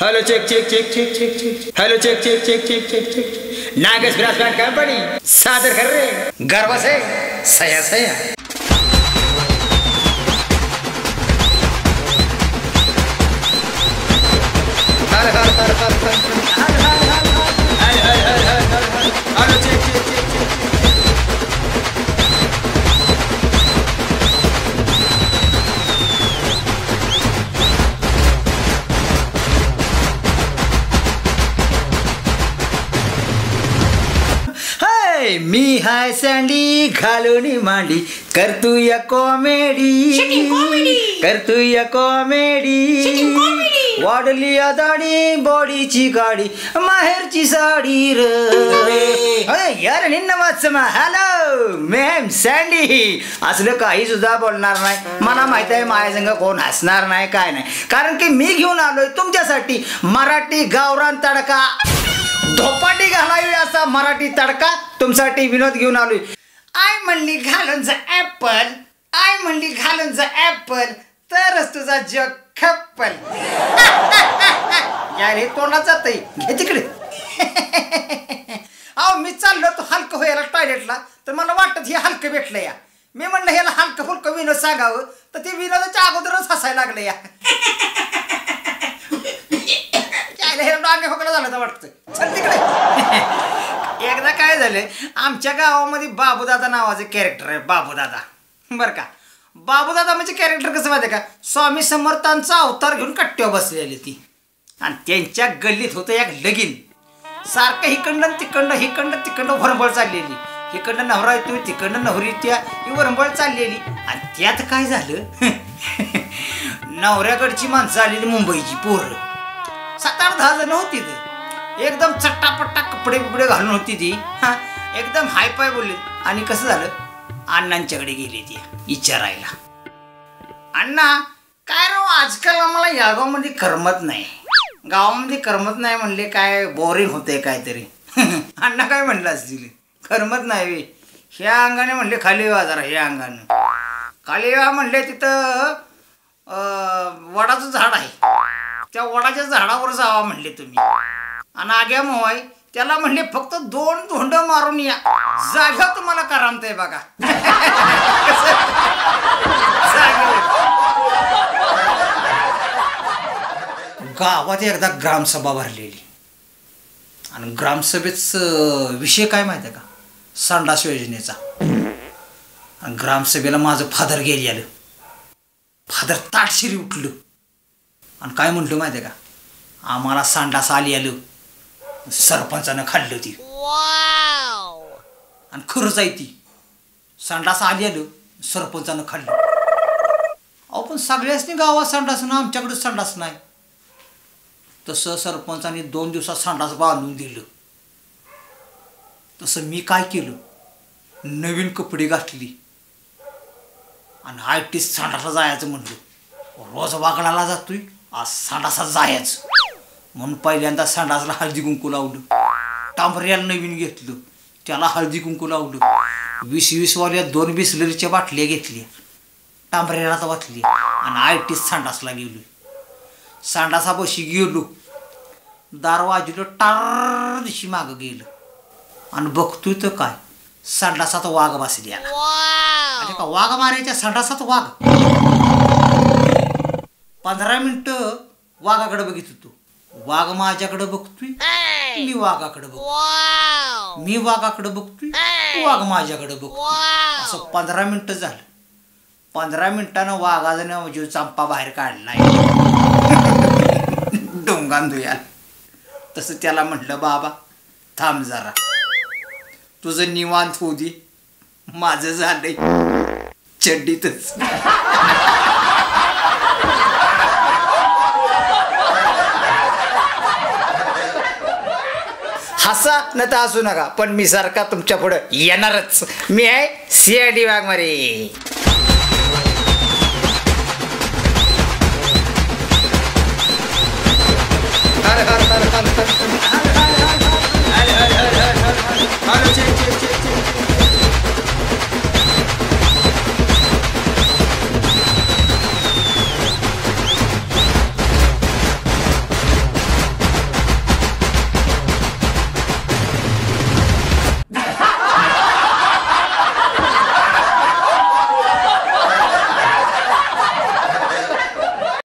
Hello check check check check check check hello check check check check check check. Nagesh brass band company सादर कर रहे गर्व से, सया सया। हर हर हर हर हर मी हाय सँडी घालून मांडी. करतू या कॉमेडी. करतू या कॉमेडी. वाढली या दाढी बॉडीची गाडी माहेरची साडी र. अरे यार निन्न वाचमा. Hello ma'am sandy. असलं काही सुद्धा बोलणार नाही. मला माहीत आहे माझ्या संग कोण हसणार नाही काय नाही. कारण की मी घेऊन आलोय तुमच्यासाठी मराठी गावरान तडका. धोपाटी घालावी असा मराठी तडका. तुमच्यासाठी विनोद घेऊन आलोय. आय म्हणली घालून जा ऍपल आय म्हणली घालून जा ऍपल तरच तुझा जग खप्पल. यार हे तोंडात जात घे तिकडे. अहो मी चाललो तो हलकं व्हायला टॉयलेटला तर मला वाटत हे हलकं भेटलं या. मी म्हणलं ह्याला हलकं फुलकं विनोद सांगावं. तर ते विनोदाच्या अगोदरच हसायला लागलं या. हे डांगे खोकला झालं तर वाटतं. चल तिकडे. एकदा काय झालं आमच्या गावामध्ये बाबूदादा नावाचं कॅरेक्टर आहे बाबूदादा. बरं का? बाबूदादा म्हणजे कॅरेक्टर कसं माहिती आहे का? स्वामी समर्थांचा अवतार घेऊन कट्ट्यावर बसलेली ती. आणि त्यांच्या गल्लीत होतं एक लगीन. सारखं हिकडनं तिकडनं हिकडनं तिकडनं वरंबळ चाललेली. हिकडनं नवरा येतो तिकडनं नवरी त्या ही वरंबळ चाललेली. आणि त्यात काय झालं? नवऱ्याकडची माणसं आलेली मुंबईची पोरं. सात आठ दहा जण होती तर एकदम चट्टापट्टा कपडे बिपडे घालून होती ती. हा एकदम हाय पाय बोलली. आणि कसं झालं? अण्णांच्याकडे गेली ती विचारायला. अण्णा काय राव आजकाल आम्हाला या गावामध्ये करमत नाही. गावामध्ये करमत नाही म्हणले काय बोरिंग होते काहीतरी. अण्णा काय म्हणलं असतील? करमत नाही बे. ह्या अंगाने म्हणले खाली वा जरा ह्या अंगानं. खाली वा म्हणले तिथं वडाचं झाड आहे. त्या वडाच्या झाडावर जावा म्हणले तुम्ही. आणि आग्या मोय त्याला म्हणले फक्त दोन धोंड मारून या. जागा तुम्हाला करामतंय बघा. गावात एकदा ग्रामसभा भरलेली. आणि ग्रामसभेचं विषय काय माहिती आहे का? संडास योजनेचा. आणि ग्रामसभेला माझं फादर गेली आलं. फादर ताटशिरी उठलं. आणि काय म्हटलं माहिती आहे का? आम्हाला संडास आली आलं. सरपंचानं खाल्लं ती आणि खरंच आहे ती. संडास आली आलं सरपंचानं खाल्लं. अहो पण सगळ्यासनी गावात संडास ना आमच्याकडे संडास नाही. तसं सरपंचाने दोन दिवसात संडास बांधून दिलं. तसं मी काय केलं? नवीन कपडे घातली. आणि आय टी संडासला जायचं म्हणलं. रोज वागडाला जातोय आज संडासात जायचं. म्हणून पहिल्यांदा संडासला हळदी कुंकू लावलं. टांबऱ्याला नवीन घेतलं. त्याला हळदी कुंकू लावलं. वीस वीस वाल्या दोन बिसलरीच्या बाटल्या घेतल्या. टांबऱ्याला वाचली. आणि आय टी संडासला गेलो सांडासापाशी गेलो. दार वाजलो टार दिशी मागं गेलं. आणि बघतोय तर काय? संडासात वाघ बसली आला का वाघ मारायच्या संडासात वाघ? पंधरा मिनिटं वाघाकडे बघित होतो. वाघ माझ्याकडे बघतोय मी वाघाकडे बघतो मी वाघाकडे बघतोय वाघ माझ्याकडे बघतोय. असं पंधरा मिनिटं झालं. पंधरा मिनिटानं वाघानं जीव चंपा बाहेर काढलाय डोंगान धुया तसं त्याला म्हटलं बाबा थांब जरा. तुझं निवांत होऊ दे. माझं झालंय. चड्डीतच. हसा न तर हसू नका. पण मी सारखा तुमच्या पुढं येणारच. मी आहे सी आय डी वाघमारे.